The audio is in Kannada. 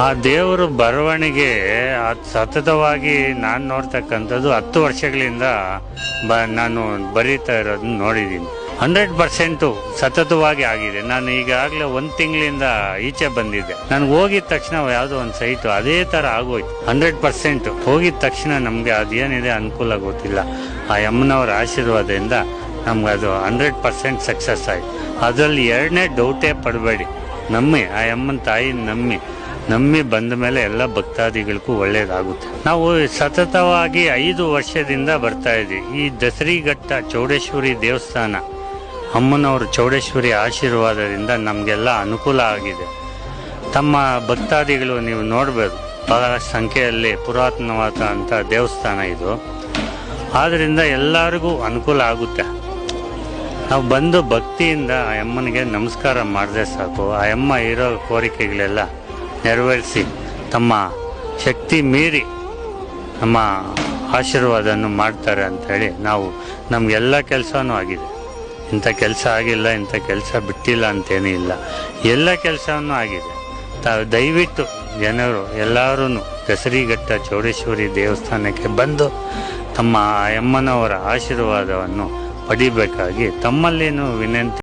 ಆ ದೇವರು ಬರವಣಿಗೆ ಸತತವಾಗಿ ನಾನು ನೋಡ್ತಕ್ಕಂಥದ್ದು ಹತ್ತು ವರ್ಷಗಳಿಂದ ಬ ನಾನು ಬರೀತಾ ಇರೋದನ್ನ ನೋಡಿದ್ದೀನಿ. ಹಂಡ್ರೆಡ್ ಪರ್ಸೆಂಟು ಸತತವಾಗಿ ಆಗಿದೆ. ನಾನು ಈಗಾಗಲೇ ಒಂದು ತಿಂಗಳಿಂದ ಈಚೆ ಬಂದಿದ್ದೆ. ನಾನು ಹೋಗಿದ ತಕ್ಷಣ ಯಾವುದೋ ಒಂದು ಸೈಟು ಅದೇ ಥರ ಆಗೋಯ್ತು. Hundred percent. ಹೋಗಿದ ತಕ್ಷಣ ನಮಗೆ ಅದೇನಿದೆ ಅನುಕೂಲ ಗೊತ್ತಿಲ್ಲ. ಆ ಯಮ್ಮನವರ ಆಶೀರ್ವಾದದಿಂದ ನಮ್ಗೆ ಅದು ಹಂಡ್ರೆಡ್ ಪರ್ಸೆಂಟ್ ಸಕ್ಸಸ್ ಆಯಿತು. ಅದರಲ್ಲಿ ಎರಡನೇ ಡೌಟೇ ಪಡಬೇಡಿ. ನಮ್ಮಿ, ಆ ಅಮ್ಮನ ತಾಯಿ ನಮ್ಮಿ. ನಂಬಿ ಬಂದ ಮೇಲೆ ಎಲ್ಲ ಭಕ್ತಾದಿಗಳಿಗೂ ಒಳ್ಳೇದಾಗುತ್ತೆ. ನಾವು ಸತತವಾಗಿ ಐದು ವರ್ಷದಿಂದ ಬರ್ತಾ ಇದ್ವಿ. ಈ ದಸರಿಘಟ್ಟ ಚೌಡೇಶ್ವರಿ ದೇವಸ್ಥಾನ, ಅಮ್ಮನವರು ಚೌಡೇಶ್ವರಿ ಆಶೀರ್ವಾದದಿಂದ ನಮಗೆಲ್ಲ ಅನುಕೂಲ ಆಗಿದೆ. ತಮ್ಮ ಭಕ್ತಾದಿಗಳು ನೀವು ನೋಡಬೇಕು ಬಹಳ ಸಂಖ್ಯೆಯಲ್ಲಿ ಪುರಾತನವಾದ ಅಂತ ದೇವಸ್ಥಾನ ಇದು. ಆದ್ದರಿಂದ ಎಲ್ಲರಿಗೂ ಅನುಕೂಲ ಆಗುತ್ತೆ. ನಾವು ಬಂದು ಭಕ್ತಿಯಿಂದ ಆ ಅಮ್ಮನಿಗೆ ನಮಸ್ಕಾರ ಮಾಡಿದ್ರೆ ಸಾಕು. ಆ ಅಮ್ಮ ಇರೋ ಕೋರಿಕೆಗಳೆಲ್ಲ ನೆರವೇರಿಸಿ ತಮ್ಮ ಶಕ್ತಿ ಮೀರಿ ನಮ್ಮ ಆಶೀರ್ವಾದವನ್ನು ಮಾಡ್ತಾರೆ ಅಂಥೇಳಿ ನಾವು ನಮಗೆಲ್ಲ ಕೆಲಸವೂ ಆಗಿದೆ. ಇಂಥ ಕೆಲಸ ಆಗಿಲ್ಲ, ಇಂಥ ಕೆಲಸ ಬಿಟ್ಟಿಲ್ಲ ಅಂತೇನೂ ಇಲ್ಲ. ಎಲ್ಲ ಕೆಲಸವೂ ಆಗಿದೆ. ತಾವು ದಯವಿಟ್ಟು ಜನರು ಎಲ್ಲರೂ ದಸರಿಘಟ್ಟ ಚೌಡೇಶ್ವರಿ ದೇವಸ್ಥಾನಕ್ಕೆ ಬಂದು ತಮ್ಮ ಯಮ್ಮನವರ ಆಶೀರ್ವಾದವನ್ನು ಪಡಿಬೇಕಾಗಿ ತಮ್ಮಲ್ಲಿನೂ ವಿನಂತಿ